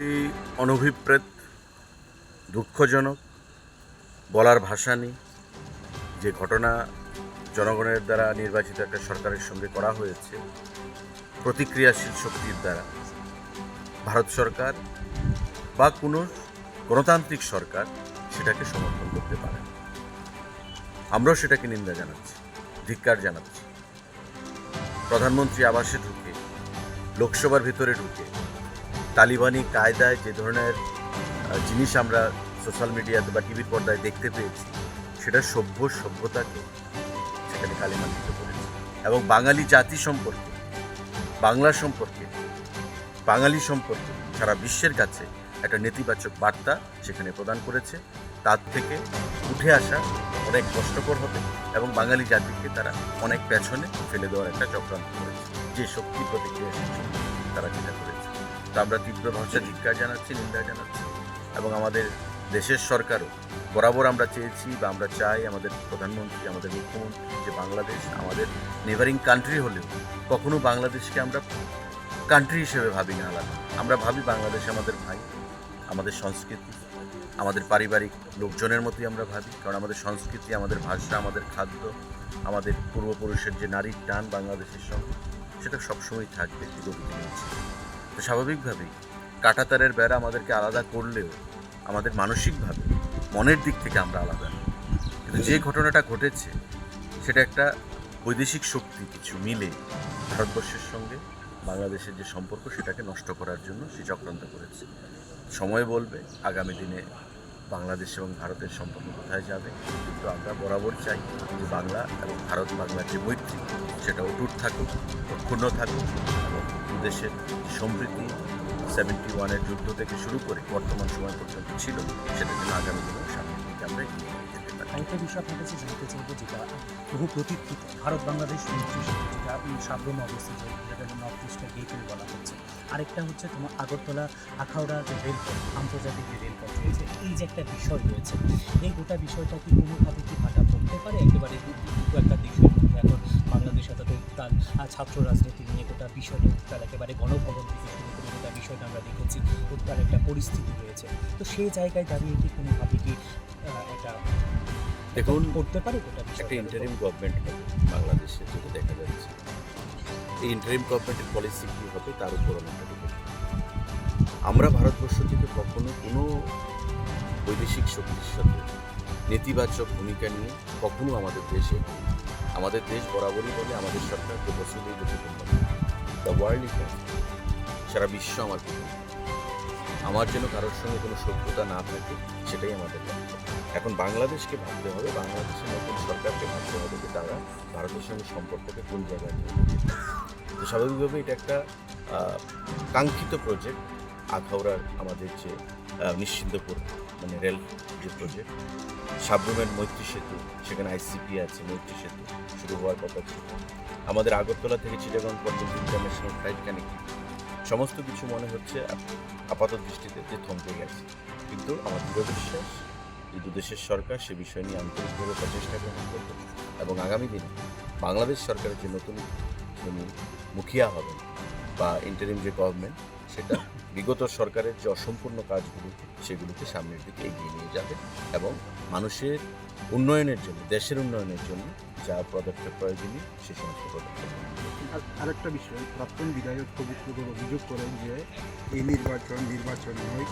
অতি অনভিপ্রেত, দুঃখজনক, বলার ভাষা নেই। যে ঘটনা জনগণের দ্বারা নির্বাচিত একটা সরকারের সঙ্গে করা হয়েছে, প্রতিক্রিয়াশীল শক্তির দ্বারা। ভারত সরকার বা কোনো গণতান্ত্রিক সরকার সেটাকে সমর্থন করতে পারে। আমরাও সেটাকে নিন্দা জানাচ্ছি, ধিক্কার জানাচ্ছি। প্রধানমন্ত্রী আবাসে ঢুকে, লোকসভার ভিতরে ঢুকে তালিবানি কায়দায় যে ধরনের জিনিস আমরা সোশ্যাল মিডিয়াতে বা টিভির পর্দায় দেখতে পেয়েছি, সেটা সভ্য সভ্যতাকে সেখানে কালিমান্বিত করেছে। এবং বাঙালি জাতি সম্পর্কে, বাংলা সম্পর্কে, বাঙালি সম্পর্কে সারা বিশ্বের কাছে একটা নেতিবাচক বার্তা সেখানে প্রদান করেছে। তার থেকে উঠে আসা অনেক কষ্টকর হবে এবং বাঙালি জাতিকে তারা অনেক পেছনে ফেলে দেওয়ার একটা চক্রান্ত করেছে। যে শক্তি প্রতিক্রিয়া তারা যেটা করেছে। তো আমরা তীব্র ভাষা ধিক্কার জানাচ্ছি, নিন্দা জানাচ্ছি এবং আমাদের দেশের সরকারও বরাবর আমরা চেয়েছি বা আমরা চাই আমাদের প্রধানমন্ত্রী, আমাদের মুখ্যমন্ত্রী, যে বাংলাদেশ আমাদের নেভারিং কান্ট্রি হলেও কখনো বাংলাদেশকে আমরা কান্ট্রি হিসেবে ভাবি না আলাদা আমরা ভাবি বাংলাদেশ আমাদের ভাই, আমাদের সংস্কৃতি, আমাদের পারিবারিক লোকজনের মতোই আমরা ভাবি, কারণ আমাদের সংস্কৃতি, আমাদের ভাষা, আমাদের খাদ্য, আমাদের পূর্বপুরুষের যে নারীর টান বাংলাদেশের সঙ্গে, সেটা সবসময় থাকবে। তো স্বাভাবিকভাবেই কাঁটাতারের বেড়া আমাদেরকে আলাদা করলেও আমাদের মানসিকভাবে মনের দিক থেকে আমরা আলাদা। কিন্তু যে ঘটনাটা ঘটেছে, সেটা একটা বৈদেশিক শক্তি কিছু মিলে ভারতবর্ষের সঙ্গে বাংলাদেশের যে সম্পর্ক, সেটাকে নষ্ট করার জন্য সে চক্রান্ত করেছে। সময় বলবে, আগামী দিনে বাংলাদেশ এবং ভারতের সম্পর্ক কোথায় যাবে? কিন্তু আমরা বরাবর চাই যে বাংলা এবং ভারত বাংলার যে মৈত্রী, সেটা অটুট থাকুক, অক্ষুণ্ণ থাকুক এবং দেশের সমৃদ্ধি সেভেন্টি ওয়ানের যুদ্ধ থেকে শুরু করে বর্তমান সময় পর্যন্ত ছিল, সেটাকে আগামী দিনে সামনের দিকে আমরা এগিয়ে আরেকটা বিষয় আপনার কাছে জানতে চাইব, যেটা বহু প্রতীক্ষিত। ভারত, বাংলাদেশ যেটা সাবরমে অবস্থিত যেটা নর্থ ইস্টের গেটওয়ে বলা হচ্ছে। আরেকটা হচ্ছে তোমার আগরতলা, আখাউড়া, যে রেলপথ, আন্তর্জাতিক যে রেলপথ রয়েছে এই যে একটা বিষয় রয়েছে, এই গোটা বিষয়টা কি কোনোভাবে কি ভাটা পড়তে পারে? একেবারে দুটো একটা দেশের মধ্যে এখন বাংলাদেশ এতটা উত্তাল ছাত্র রাজনীতি নিয়ে গোটা বিষয়টা উত্তাল, একেবারে গণভবন থেকে শুরু করে গোটা বিষয়টা আমরা দেখেছি, উত্তাল একটা পরিস্থিতি রয়েছে। তো সেই জায়গায় দাঁড়িয়ে কি কোনোভাবে কি একটা দেখুন করতে পারে একটা ইন্টারিম গভর্নমেন্ট বাংলাদেশে যেটা দেখা যাচ্ছে এই ইন্টারিম গভর্নমেন্টের পলিসি কী হবে তার উপর অনেকটা আমরা ভারতবর্ষ থেকে কখনো কোনো বৈদেশিক শক্তির সাথে নেতিবাচক ভূমিকা নিয়ে কখনো আমাদের দেশে আমাদের দেশ বরাবরই বলে আমাদের সরকার বসুদেই কুটুম্বকম দ্য ওয়ার্ল্ড ইজ সারা বিশ্ব আমার আমার যেন কারোর সঙ্গে কোনো সভ্যতা না থাকে সেটাই আমাদের লক্ষ্য এখন বাংলাদেশকে ভাবতে হবে, বাংলাদেশের নতুন সরকারকে ভাবতে হবে যে তারা ভারতের সঙ্গে সম্পর্ককে কোন জায়গায় নিয়ে। তো স্বাভাবিকভাবে এটা একটা কাঙ্ক্ষিত প্রজেক্ট আখাউড়ার আমাদের যে নিশ্চিন্তপুর মানে রেল যে প্রজেক্ট সাবরুমের মৈত্রী সেতু, সেখানে আইসিপি আছে, মৈত্রী সেতু শুরু হওয়ার কথা ছিল। আমাদের আগরতলা থেকে চিটাগং পর্যন্ত ইন্টারন্যাশনাল ফ্লাইট কানেক্টিভিটি সমস্ত কিছু মনে হচ্ছে আপ- আপাত দৃষ্টিতে যে থমকে গেছে। কিন্তু আমার দৃঢ় বিশ্বাস দু দেশের সরকার সে বিষয় নিয়ে আন্তরিকভাবে প্রচেষ্টা গ্রহণ করবে এবং আগামী দিনে বাংলাদেশ সরকারের যে নতুন যিনি মুখিয়া হবেন বা ইন্টারিম যে গভর্নমেন্ট সেটা বিগত সরকারের যে অসম্পূর্ণ কাজগুলো, সেগুলোকে সামনের দিকে এগিয়ে নিয়ে যাবে এবং মানুষের উন্নয়নের জন্য, দেশের উন্নয়নের জন্য যা পদক্ষেপ প্রয়োজনীয়, সে সমস্ত পদক্ষেপ আর আরেকটা বিষয়, প্রাক্তন বিধায়ক প্রভুত্বগর অভিযোগ করেন যে এই নির্বাচন নির্বাচন নয়